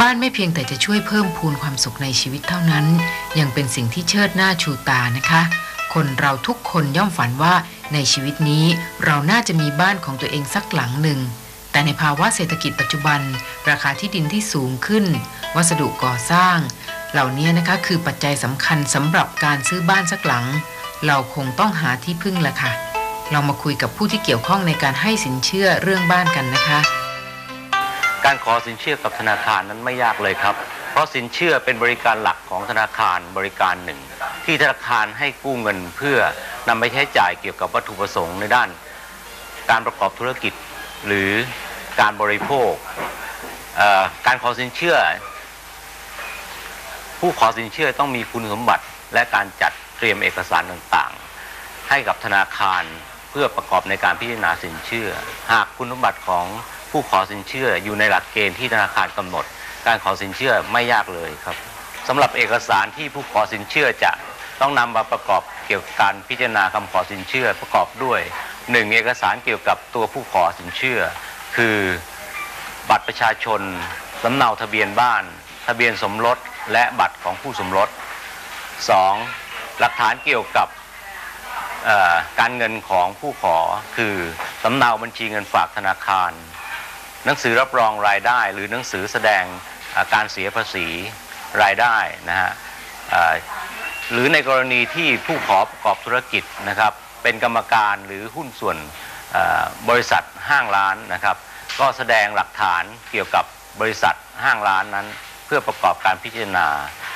บ้านไม่เพียงแต่จะช่วยเพิ่มพูนความสุขในชีวิตเท่านั้น ยังเป็นสิ่งที่เชิดหน้าชูตานะคะ คนเราทุกคนย่อมฝันว่าในชีวิตนี้เราน่าจะมีบ้านของตัวเองสักหลังหนึ่ง แต่ในภาวะเศรษฐกิจปัจจุบัน ราคาที่ดินที่สูงขึ้น วัสดุก่อสร้าง เหล่านี้นะคะคือปัจจัยสำคัญสำหรับการซื้อบ้านสักหลัง เราคงต้องหาที่พึ่งละค่ะ เรามาคุยกับผู้ที่เกี่ยวข้องในการให้สินเชื่อเรื่องบ้านกันนะคะ การขอสินเชื่อกับธนาคารนั้นไม่ยากเลยครับ เพราะสินเชื่อเป็นบริการหลักของธนาคารบริการหนึ่ง ที่ธนาคารให้กู้เงินเพื่อนำไปใช้จ่ายเกี่ยวกับวัตถุประสงค์ในด้าน การประกอบธุรกิจหรือการบริโภค การขอสินเชื่อ ผู้ขอสินเชื่อต้องมีคุณสมบัติและการจัดเตรียมเอกสารต่างๆ ให้กับธนาคารเพื่อประกอบในการพิจารณาสินเชื่อ หากคุณสมบัติของ ผู้ขอสินเชื่ออยู่ในหลักเกณฑ์ที่ธนาคารกำหนด การขอสินเชื่อไม่ยากเลยครับสำหรับเอกสารที่ผู้ขอสินเชื่อจะต้องนำมาประกอบเกี่ยวกับการพิจารณาคำขอสินเชื่อประกอบด้วยหนึ่งเอกสารเกี่ยวกับตัวผู้ขอสินเชื่อ คือบัตรประชาชนสำเนาทะเบียนบ้าน ทะเบียนสมรสและบัตรของผู้สมรส 2. หลักฐานเกี่ยวกับการเงินของผู้ขอคือสำเนาบัญชีเงินฝากธนาคาร หนังสือรับรองรายได้ หรือหนังสือแสดงาการเสียภาษีรายได้นะฮะหรือในกรณีที่ผู้ขอประกอบธุรกิจนะครับ เป็นกรรมการหรือหุ้นส่วนบริษัทห้างร้านนะครับ ก็แสดงหลักฐานเกี่ยวกับบริษัทห้างร้านนั้น เพื่อประกอบการพิจารณา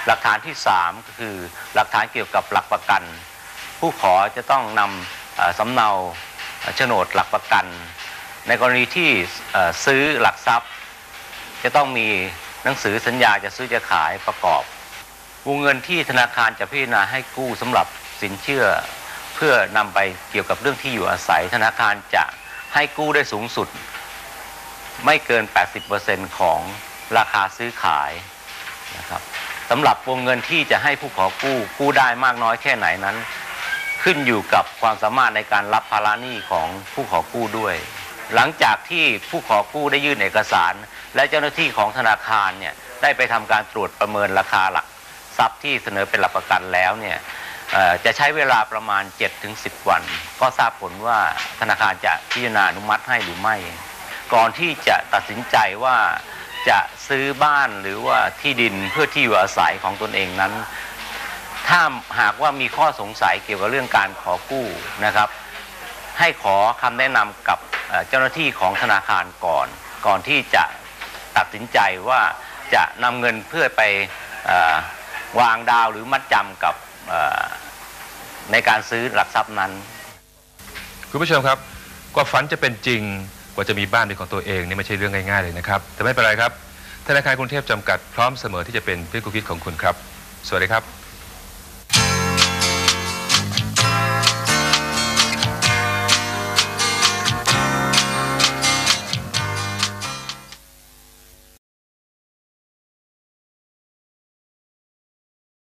หลักฐานที่ 3 ก็คือหลักฐานเกี่ยวกับหลักประกัน ผู้ขอจะต้องนำสำเนาโฉนดหลักประกัน ในกรณีที่ซื้อหลักทรัพย์ จะต้องมีหนังสือสัญญาจะซื้อจะขายประกอบวงเงินที่ธนาคารจะพิจารณาให้กู้สำหรับสินเชื่อ เพื่อนำไปเกี่ยวกับเรื่องที่อยู่อาศัย ธนาคารจะให้กู้ได้สูงสุด ไม่เกิน 80%ของราคาซื้อขายนะครับสำหรับวงเงินที่จะให้ผู้ขอกู้กู้ได้มากน้อยแค่ไหนนั้น ขึ้นอยู่กับความสามารถในการรับภาระหนี้ของผู้ขอกู้ด้วย หลังจากที่ผู้ขอกู้ได้ยื่นเอกสาร และเจ้าหน้าที่ของธนาคารเนี่ยได้ไปทำการตรวจประเมินราคาหลักทรัพย์ที่เสนอเป็นหลักประกันแล้วเนี่ยจะใช้เวลาประมาณ 7-10 วัน ก็ทราบผลว่าธนาคารจะพิจารณาอนุมัติให้หรือไม่ ก่อนที่จะตัดสินใจว่าจะซื้อบ้านหรือว่าที่ดินเพื่อที่อยู่อาศัยของตนเองนั้น ถ้าหากว่ามีข้อสงสัยเกี่ยวกับเรื่องการขอกู้นะครับ ให้ขอคำแนะนำกับ เจ้าหน้าที่ของธนาคารก่อน ก่อนที่จะตัดสินใจว่าจะนำเงินเพื่อไปอวางดาวหรือมัดจำกับในการซื้อหลักทรัพย์นั้น คุณผู้ชมครับ กว่าฝันจะเป็นจริง กว่าจะมีบ้านเป็นของตัวเองนี่ไม่ใช่เรื่องง่ายๆเลยนะครับ แต่ไม่เป็นไรครับ ธนาคารกรุงเทพจำกัดพร้อมเสมอที่จะเป็นเพื่อนคู่คิดของคุณครับ สวัสดีครับ